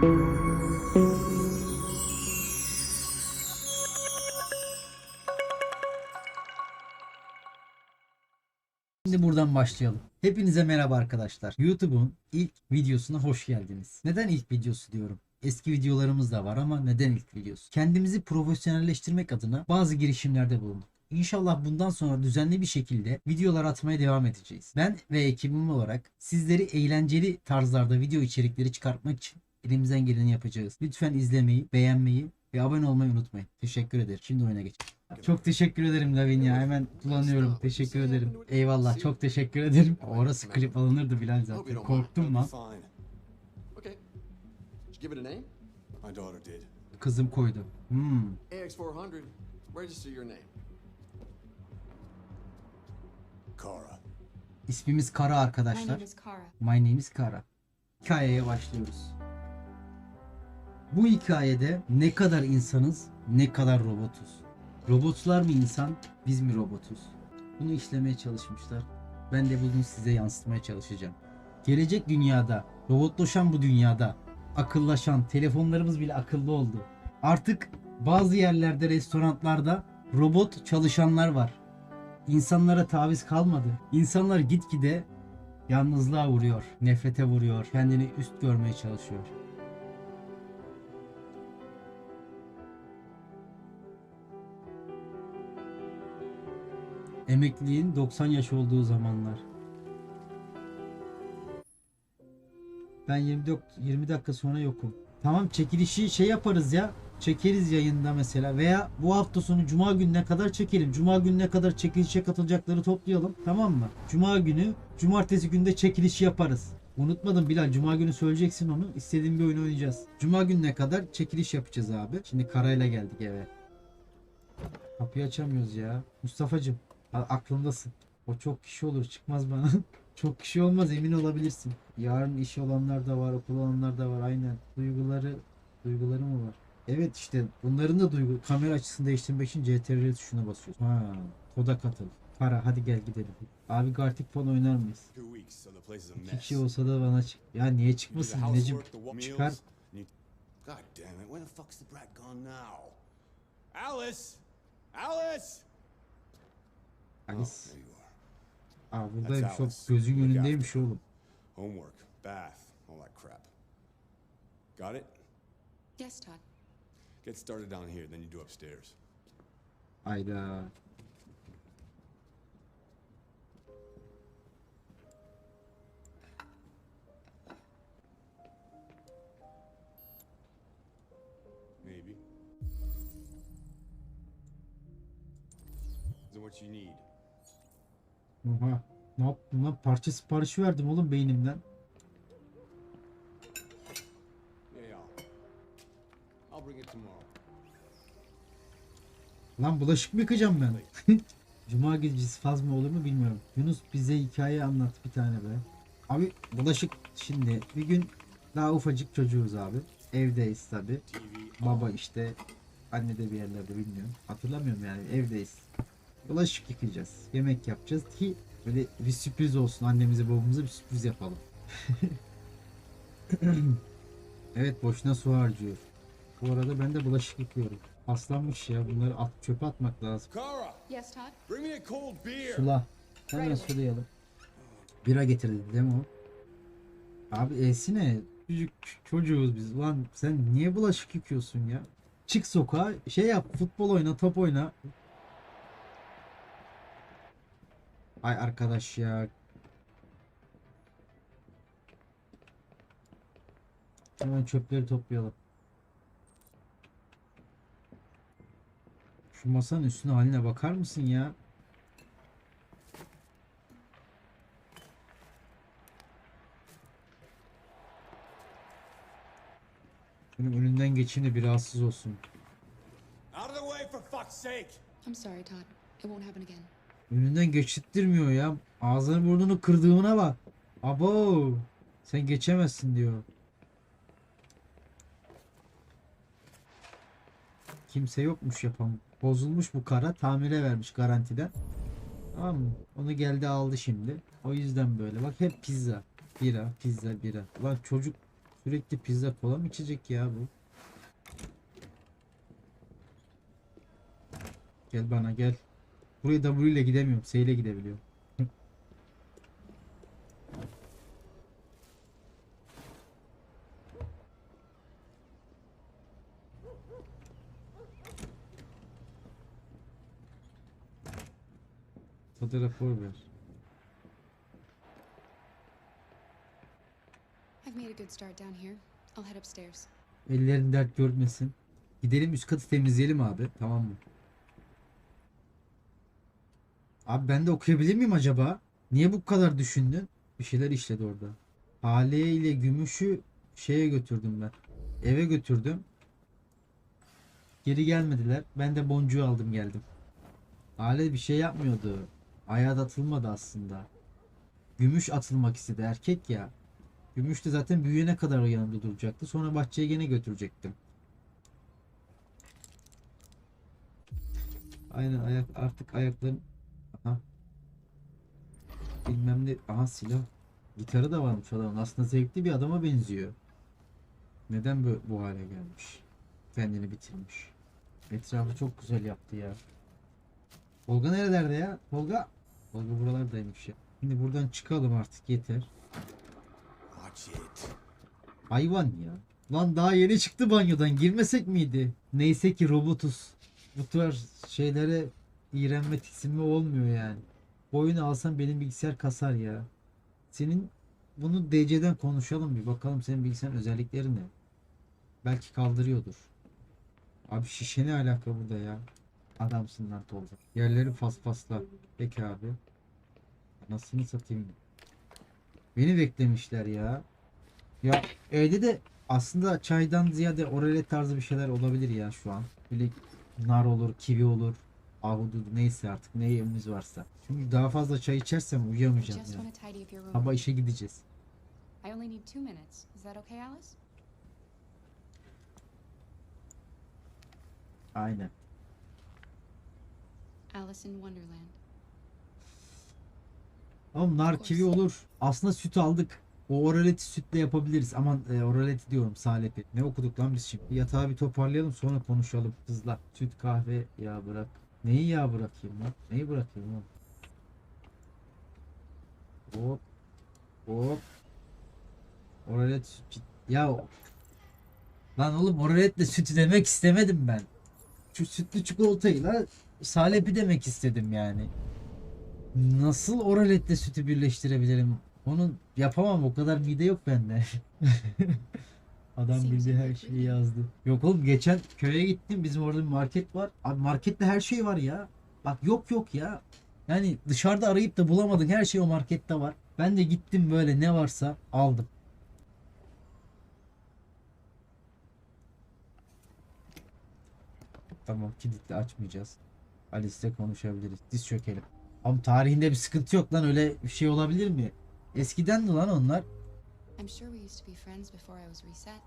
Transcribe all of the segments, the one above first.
Şimdi buradan başlayalım. Hepinize merhaba arkadaşlar. YouTube'un ilk videosuna hoş geldiniz. Neden ilk videosu diyorum? Eski videolarımız da var ama neden ilk videosu? Kendimizi profesyonelleştirmek adına bazı girişimlerde bulunduk. İnşallah bundan sonra düzenli bir şekilde videolar atmaya devam edeceğiz. Ben ve ekibim olarak sizleri eğlenceli tarzlarda video içerikleri çıkartmak için elimizden geleni yapacağız. Lütfen izlemeyi, beğenmeyi ve abone olmayı unutmayın. Teşekkür ederim. Şimdi oyuna geç. Çok teşekkür ederim Lavin ya. Hemen kullanıyorum. Teşekkür ederim. Eyvallah. Çok teşekkür ederim. Orası klip alınırdı Bilal zaten. Korktum lan. Fine. Okay. Did you give it a name? My daughter did. Kızım koydu. Hmm. AX400. Register your name. Kara. İsmimiz Kara arkadaşlar. My name is Kara. Hikayeye başlıyoruz. Bu hikayede ne kadar insanız, ne kadar robotuz. Robotlar mı insan, biz mi robotuz? Bunu işlemeye çalışmışlar. Ben de bugün size yansıtmaya çalışacağım. Gelecek dünyada, robotlaşan bu dünyada, akıllaşan, telefonlarımız bile akıllı oldu. Artık bazı yerlerde, restoranlarda robot çalışanlar var. İnsanlara taviz kalmadı. İnsanlar gitgide Yalnızlığa vuruyor, nefrete vuruyor, kendini üst görmeye çalışıyor. Emekliliğin 90 yaş olduğu zamanlar. Ben 24 20 dakika sonra yokum. Tamam çekilişi şey yaparız ya. Çekeriz yayında mesela veya bu hafta sonu cuma gününe kadar çekelim. Cuma gününe kadar çekilişe katılacakları toplayalım. Tamam mı? Cuma günü, cumartesi günde çekilişi yaparız. Unutmadım Bilal. Cuma günü söyleyeceksin onu. İstediğim bir oyun oynayacağız. Cuma gününe kadar çekiliş yapacağız abi. Şimdi karayla geldik eve. Kapıyı açamıyoruz ya. Mustafa'cığım a- aklımdasın. O çok kişi olur çıkmaz bana. çok kişi olmaz emin olabilirsin. Yarın işi olanlar da var, okul olanlar da var aynen. Duyguları, duyguları mı var? Evet işte bunların da duygu kamera açısını değiştirmek için CTRL tuşuna basıyorsun. Ha, koda katıl. Para hadi gel gidelim. Abi Gartic Phone oynar mıyız? İki kişi olsa da bana çık. Ya niye çıkmasın Necip? Çıkar. God damn it! Where the fuck's the brat gone now? Alice, Alice. Oh, Alice. there you are. Aa buradaymış o Alice. önündeymiş oğlum. Homework, bath, all that crap. Got it? Yes, Todd. Get started down here, then you do upstairs. Ayda. Maybe. Is it what you need? Oha. Ne yaptım lan? Parça siparişi verdim oğlum beynimden. Lan bulaşık mı yıkayacağım ben? Cuma gecesi faz mı olur mu bilmiyorum. Yunus bize hikaye anlat bir tane be. Abi bulaşık şimdi bir gün daha ufacık çocuğuz abi. Evdeyiz tabi. Baba işte anne de bir yerlerde bilmiyorum. Hatırlamıyorum yani evdeyiz. Bulaşık yıkayacağız. Yemek yapacağız ki böyle bir sürpriz olsun annemize babamıza bir sürpriz yapalım. evet boşuna su harcıyor. Bu arada ben de bulaşık yıkıyorum. Aslanmış ya bunları at, çöpe atmak lazım. Kara, Yes, Todd. bring me a cold beer. Sula. Hemen sulayalım. Bira getirdi değil mi o? Abi esine çocuk çocuğuz biz. Lan sen niye bulaşık yıkıyorsun ya? Çık sokağa şey yap futbol oyna top oyna. Ay arkadaş ya. Hemen çöpleri toplayalım. Şu masanın üstüne haline bakar mısın ya? Benim önünden geçeyim de bir rahatsız olsun. Out of the way for fuck's sake! I'm sorry, Todd. It won't happen again. Önünden geçittirmiyor ya. Ağzını burnunu kırdığına bak. Abo. Sen geçemezsin diyor. Kimse yokmuş yapan. Bozulmuş bu kara. Tamire vermiş garantiden. Tamam mı? Onu geldi aldı şimdi. O yüzden böyle. Bak hep pizza. Bira, pizza, bira. Ulan çocuk Sürekli pizza kola mı içecek ya bu? Gel bana gel. Buraya W ile gidemiyorum. S ile gidebiliyorum. Foto rapor ver. I've made a good start down here. I'll head upstairs. Ellerin dert görmesin. Gidelim üst katı temizleyelim abi. Tamam mı? Abi ben de okuyabilir miyim acaba? Niye bu kadar düşündün? Bir şeyler işledi orada. Hale ile gümüşü şeye götürdüm ben. Eve götürdüm. Geri gelmediler. Ben de boncuğu aldım geldim. Hale bir şey yapmıyordu. Ayağa atılmadı aslında. Gümüş atılmak istedi. Erkek ya. Gümüş de zaten büyüyene kadar o yanımda duracaktı. Sonra bahçeye gene götürecektim. Aynen ayak artık ayakların aha. Bilmem ne aha silah. Gitarı da varmış adamın. Aslında zevkli bir adama benziyor. Neden bu, bu hale gelmiş? Kendini bitirmiş. Etrafı çok güzel yaptı ya. Tolga nerelerde ya? Tolga. Tolga buralardaymış ya. Şimdi buradan çıkalım artık yeter. Hayvan ya. Lan daha yeni çıktı banyodan girmesek miydi? Neyse ki robotuz. Bu tarz şeylere iğrenme tiksinme olmuyor yani. Bu oyunu alsam benim bilgisayar kasar ya. Senin bunu DC'den konuşalım bir bakalım senin bilgisayarın özellikleri ne? Belki kaldırıyordur. Abi şişe ne alaka burada ya? Adamsın lan Tolga. Yerleri paspasla. Peki abi. Anasını satayım. Beni beklemişler ya. Ya evde de aslında çaydan ziyade oralet tarzı bir şeyler olabilir ya şu an. Böyle nar olur, kivi olur, ahududu neyse artık ne evimiz varsa. Çünkü daha fazla çay içersem uyuyamayacağım just ya. want to tidy up your room. Sabah işe gideceğiz. I only need two minutes. Is that okay, Alice? Aynen. Alice in Wonderland. Oğlum nar kivi olur. Aslında süt aldık. O oraleti sütle yapabiliriz. Aman e, oraleti diyorum salepi. Ne okuduk lan biz şimdi? Yatağı bir toparlayalım sonra konuşalım kızla. Süt kahve ya bırak. Neyi ya bırakayım lan? Neyi bırakayım lan? Hop. Hop. Oralet süt. Ya Lan oğlum oraletle sütü demek istemedim ben. Şu sütlü çikolatayı la salepi demek istedim yani. Nasıl oraletle sütü birleştirebilirim? Onu yapamam o kadar mide yok bende. Adam bildi her şeyi yazdı. Yok oğlum geçen köye gittim bizim orada bir market var. Abi markette her şey var ya. Bak yok yok ya. Yani dışarıda arayıp da bulamadık her şey o markette var. Ben de gittim böyle ne varsa aldım. Tamam kilitli açmayacağız. Alice'le konuşabiliriz. Diz çökelim. Ama tarihinde bir sıkıntı yok lan öyle bir şey olabilir mi? Eskiden de lan onlar. I'm sure we used to be friends before I was reset.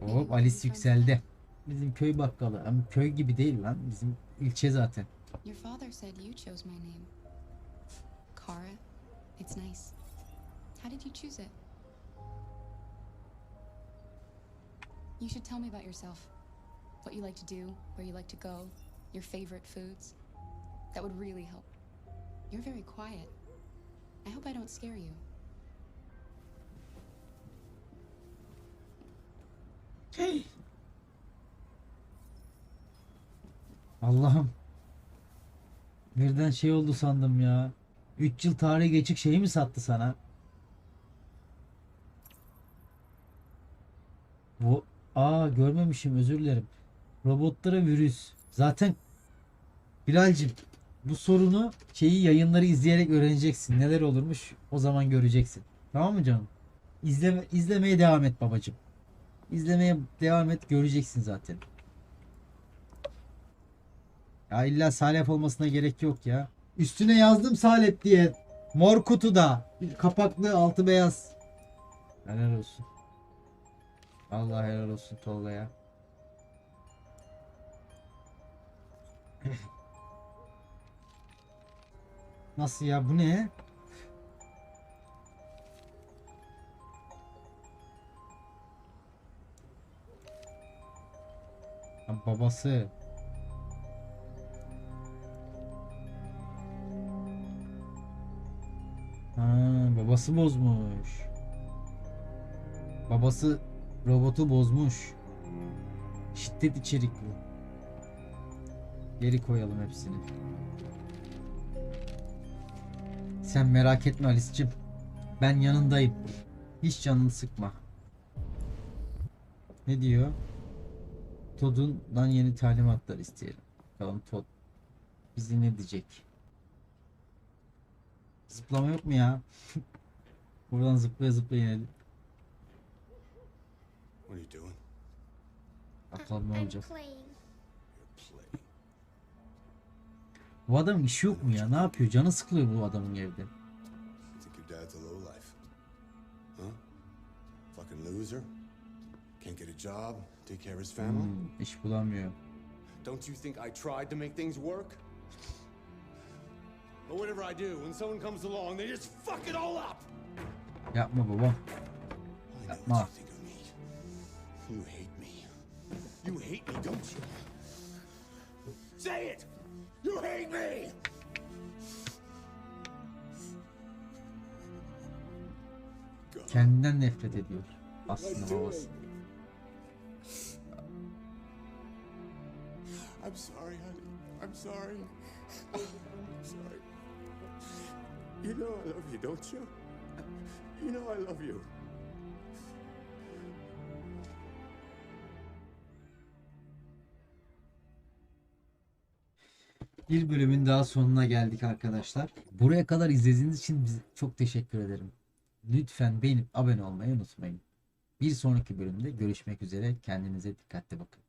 Hop Alice yükseldi. Bizim köy bakkalı ama köy gibi değil lan bizim ilçe zaten. Your father said you chose my name. Kara. It's nice. How did you choose it? You should tell me about yourself. What you like to do, where you like to go, your favorite foods. That would really help. You're very quiet. I hope I don't scare you. Allah'ım. Birden şey oldu sandım ya. 3 yıl tarihi geçik şeyi mi sattı sana? Bu aa görmemişim özür dilerim. Robotlara virüs. Zaten Bilal'cim bu sorunu şeyi yayınları izleyerek öğreneceksin. Neler olurmuş o zaman göreceksin. Tamam mı canım? İzleme, izlemeye devam et babacım. İzlemeye devam et göreceksin zaten. Ya illa Salep olmasına gerek yok ya. Üstüne yazdım Salep diye. Mor kutuda. Kapaklı altı beyaz. Helal olsun. Allah helal olsun Tolga ya. Nasıl ya bu ne? Ha, babası. Ha, babası bozmuş. Babası robotu bozmuş. Şiddet içerikli. Geri koyalım hepsini. Sen merak etme Alice'cim. Ben yanındayım. Hiç canını sıkma. Ne diyor? Todd'undan yeni talimatlar isteyelim. Bakalım Todd bizi ne diyecek? Zıplama yok mu ya? Buradan zıplaya zıplaya inelim. What are you doing? Bakalım ne olacak. Bu adamın işi yok mu ya? Ne yapıyor? Canı sıkılıyor bu adamın evde. Fucking loser? Can't get a job, take care of his family? Hmm, iş bulamıyor. Don't you think I tried to make things work? But whatever I do, when someone comes along, they just fuck it all up! Yapma know Yapma. you hate me. You hate me, don't you? Say it! You hate me! Kendinden nefret ediyor. Aslında babası. I'm sorry, honey. I'm sorry. I'm sorry. You know I love you, don't you? You know I love you. Bir bölümün daha sonuna geldik arkadaşlar. Buraya kadar izlediğiniz için çok teşekkür ederim. Lütfen beğenip abone olmayı unutmayın. Bir sonraki bölümde görüşmek üzere. Kendinize dikkatli bakın.